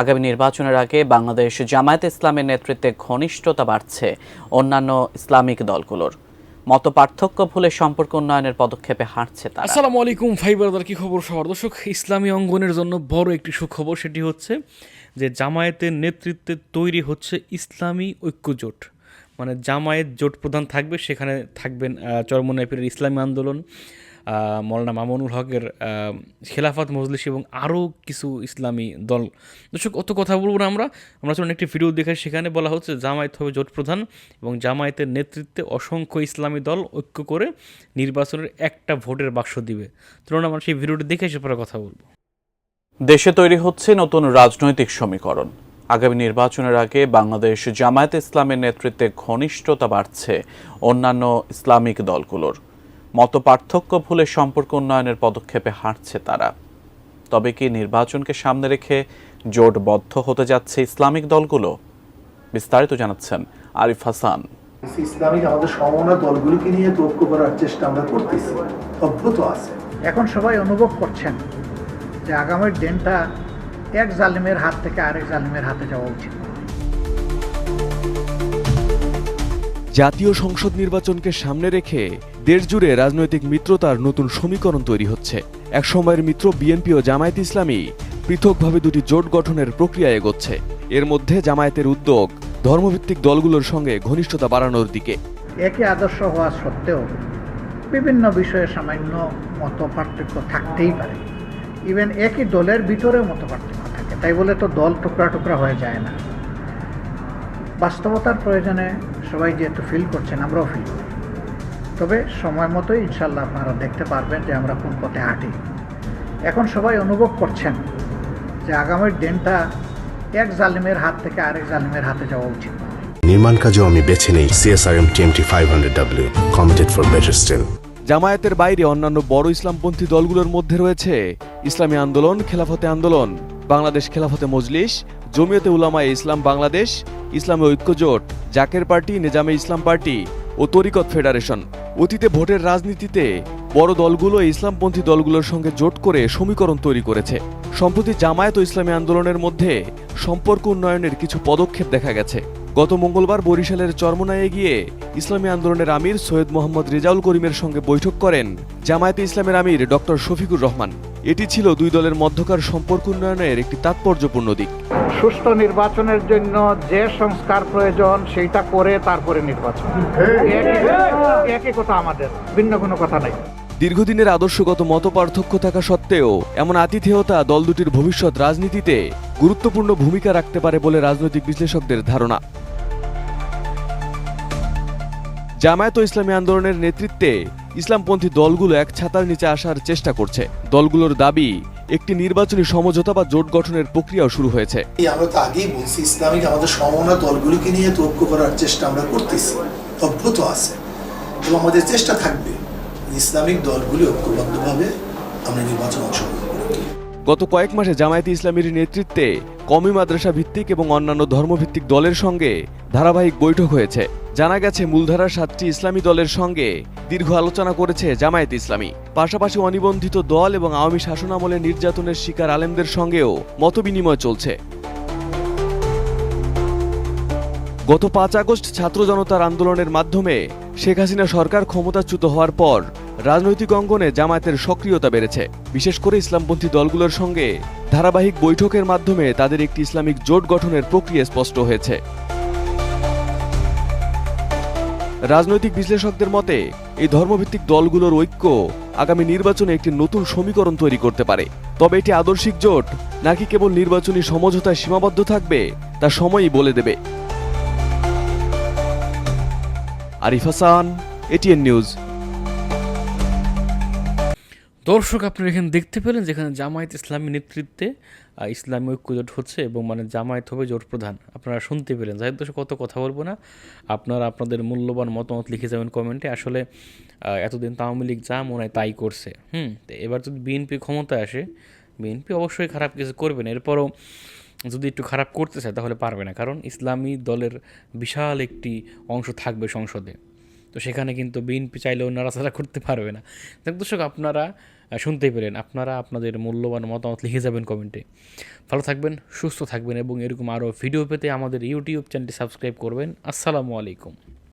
আগামী নির্বাচনের আগে বাংলাদেশ জামায়াত ইসলামের নেতৃত্বে ঘনিষ্ঠতা বাড়ছে অন্যান্য ইসলামিক দলগুলোর। মত পার্থক্য ভুলে সম্পর্ক উন্নয়নের পদক্ষেপে হাঁটছে তারা। আসসালামু আলাইকুম ভাই ব্রাদার কি খবর সবার? দর্শক ইসলামী অঙ্গনের জন্য বড় একটি সুখবর সেটি হচ্ছে যে জামায়াতের নেতৃত্বে তৈরি হচ্ছে ইসলামী ঐক্যজোট। মানে জামায়াত জোট প্রধান থাকবে সেখানে থাকবেন আহ, ইসলামী আন্দোলন। মৌলানা মামুনুল হকের খেলাফত মজলিস এবং আরও কিছু ইসলামী দল। দর্শক, অত কথা বলব না আমরা। আমরা চলুন একটি ভিডিও দেখে সেখানে বলা হচ্ছে, জামায়াত হবে জোট প্রধান এবং জামায়াতের নেতৃত্বে অসংখ্য ইসলামী দল ঐক্য করে নির্বাচনের একটা ভোটের বাক্স দিবে। চলুন আমরা সেই ভিডিওটি দেখে এসে পরে কথা বলব। দেশে তৈরি হচ্ছে নতুন রাজনৈতিক সমীকরণ। আগামী নির্বাচনের আগে বাংলাদেশ জামায়াত ইসলামের নেতৃত্বে ঘনিষ্ঠতা বাড়ছে অন্যান্য ইসলামিক দলগুলোর। মত পার্থক্য ভুলে সম্পর্ক উন্নয়নের পদক্ষেপে হাঁটছে তারা। তবে কি নির্বাচনকে সামনে রেখে জোটবদ্ধ হতে যাচ্ছে ইসলামিক দলগুলো? বিস্তারিত জানাচ্ছেন আরিফ হাসান। ইসলামিক আমাদের সমমনা দলগুলিকে নিয়ে তো ঐক্য করার চেষ্টা আমরা করতেছি। অভ্যত আছে। এখন সবাই অনুভব করছেন যে আগামীর দিনটা এক জালিমের হাত থেকে আরেক জালিমের হাতে যাওয়া উচিত। জাতীয় সংসদ নির্বাচনকে সামনে রেখে দেশজুড়ে রাজনৈতিক মিত্রতার নতুন সমীকরণ তৈরি হচ্ছে। এক সময়ের মিত্র বিএনপি ও জামায়াত ইসলামী পৃথকভাবে দুটি জোট গঠনের প্রক্রিয়া এগোচ্ছে। এর মধ্যে জামায়াতের উদ্যোগ ধর্মভিত্তিক দলগুলোর সঙ্গে ঘনিষ্ঠতা বাড়ানোর দিকে। একই আদর্শ হওয়া সত্ত্বেও বিভিন্ন বিষয়ে সামান্য মত পার্থক্য থাকতেই পারে। ইভেন একই দলের ভিতরেও মত পার্থক্য থাকে। তাই বলে তো দল টুকরা টুকরা হয়ে যায় না। বাস্তবতার প্রয়োজনে সবাই যেহেতু ফিল করছেন আমরাও ফিল করি। তবে সময় মতো ইনশাল্লাহ আপনারা দেখতে পারবেন যে আমরা কোন পথে হাঁটি। এখন সবাই অনুভব করছেন যে আগামীর দিনটা এক জালিমের হাত থেকে আরেক জালিমের হাতে যাওয়া উচিত। নির্মাণ কাজও আমি বেছে নেই CSRM TMT five hundred W committed for better steel জামায়াতের বাইরে অন্যান্য বড় ইসলামপন্থী দলগুলোর মধ্যে রয়েছে ইসলামী আন্দোলন খেলাফতে আন্দোলন বাংলাদেশ খেলাফতে মজলিস জমিয়তে উলামায়ে ইসলাম বাংলাদেশ, ইসলামী ঐক্যজোট জাকের পার্টি, নিজামে ইসলাম পার্টি ও তরিকত ফেডারেশন। অতীতে ভোটের রাজনীতিতে বড় দলগুলো ইসলামপন্থী দলগুলোর সঙ্গে জোট করে সমীকরণ তৈরি করেছে। সম্প্রতি জামায়াত ও ইসলামী আন্দোলনের মধ্যে সম্পর্ক উন্নয়নের কিছু পদক্ষেপ দেখা গেছে। গত মঙ্গলবার বরিশালের চরমনায়ে গিয়ে ইসলামী আন্দোলনের আমির সৈয়দ মোহাম্মদ রেজাউল করিমের সঙ্গে বৈঠক করেন জামায়াতে ইসলামের আমির ডক্টর শফিকুর রহমান। এটি ছিল দুই দলের মধ্যকার সম্পর্ক উন্নয়নের একটি তাৎপর্যপূর্ণ দিক। সুষ্ঠু নির্বাচনের জন্য যে সংস্কার প্রয়োজন সেইটা করে তারপরে নির্বাচন। একই- একই কথা আমাদের ভিন্ন কোনো কথা নাই। দীর্ঘদিনের আদর্শগত মতপার্থক্য থাকা সত্ত্বেও এমন আতিথেয়তা দল দুটির ভবিষ্যৎ রাজনীতিতে গুরুত্বপূর্ণ ভূমিকা রাখতে পারে বলে রাজনৈতিক বিশ্লেষকদের ধারণা। জামায়াত ও ইসলামী আন্দোলনের নেতৃত্বে ইসলামপন্থী দলগুলো এক ছাতার নিচে আসার চেষ্টা করছে। দলগুলোর দাবি একটি নির্বাচনী সমঝোতা বা জোট গঠনের প্রক্রিয়াও শুরু হয়েছে। আমরা তো আগেই বলছি ইসলামিক আমাদের সমমনা দলগুলিকে নিয়ে তো ঐক্য করার চেষ্টা আমরা করতেছি। অভ্যত আছে। এবং আমাদের চেষ্টা থাকবে ইসলামিক দলগুলি ঐক্যবদ্ধভাবে আমরা নির্বাচন অংশগ্রহণ গত কয়েক মাসে জামায়াতে ইসলামীর নেতৃত্বে কমি মাদ্রাসা ভিত্তিক এবং অন্যান্য ধর্মভিত্তিক দলের সঙ্গে ধারাবাহিক বৈঠক হয়েছে। জানা গেছে, মূলধারার সাতটি ইসলামী দলের সঙ্গে দীর্ঘ আলোচনা করেছে জামায়াত ইসলামী। পাশাপাশি অনিবন্ধিত দল এবং আওয়ামী শাসনামলে নির্যাতনের শিকার আলেমদের সঙ্গেও মতবিনিময় চলছে। গত পাঁচ আগস্ট ছাত্র জনতার আন্দোলনের মাধ্যমে শেখ হাসিনা সরকার ক্ষমতাচ্যুত হওয়ার পর রাজনৈতিক অঙ্গনে জামায়াতের সক্রিয়তা বেড়েছে। বিশেষ করে ইসলামপন্থী দলগুলোর সঙ্গে ধারাবাহিক বৈঠকের মাধ্যমে তাদের একটি ইসলামিক জোট গঠনের প্রক্রিয়া স্পষ্ট হয়েছে। রাজনৈতিক বিশ্লেষকদের মতে, এই ধর্মভিত্তিক দলগুলোর ঐক্য আগামী নির্বাচনে একটি নতুন সমীকরণ তৈরি করতে পারে। তবে এটি আদর্শিক জোট, নাকি কেবল নির্বাচনী সমঝোতায় সীমাবদ্ধ থাকবে, তা সময়ই বলে দেবে। Arif Hasan, ATN news. দর্শক, আপনারা এখানে দেখতে পেলেন যেখানে জামায়াত ইসলামী নেতৃত্বে ইসলামী ঐক্যজোট হচ্ছে এবং মানে জামায়াত হবে জোট প্রধান। আপনারা শুনতে পেলেন। যাই দর্শক, কত কথা বলব না? আপনারা আপনাদের মূল্যবান মতামত লিখে যাবেন কমেন্টে। আসলে এতদিন আওয়ামী লীগ যা মনে হয় তাই করছে। হুম, তো এবার যদি বিএনপি ক্ষমতায় আসে, বিএনপি অবশ্যই খারাপ কিছু করবে না। এরপরও যদি একটু খারাপ করতে চায়, তাহলে পারবে না। কারণ ইসলামী দলের বিশাল একটি অংশ থাকবে সংসদে। তো সেখানে কিন্তু বিএনপি চাইলেও নাড়াচাড়া করতে পারবে না। দর্শক, আপনারা শুনতেই পেলেন। আপনারা আপনাদের মূল্যবান মতামত লিখে যাবেন কমেন্টে। ভালো থাকবেন, সুস্থ থাকবেন এবং এরকম আরও ভিডিও পেতে আমাদের ইউটিউব চ্যানেলটি সাবস্ক্রাইব করবেন। আসসালামু আলাইকুম।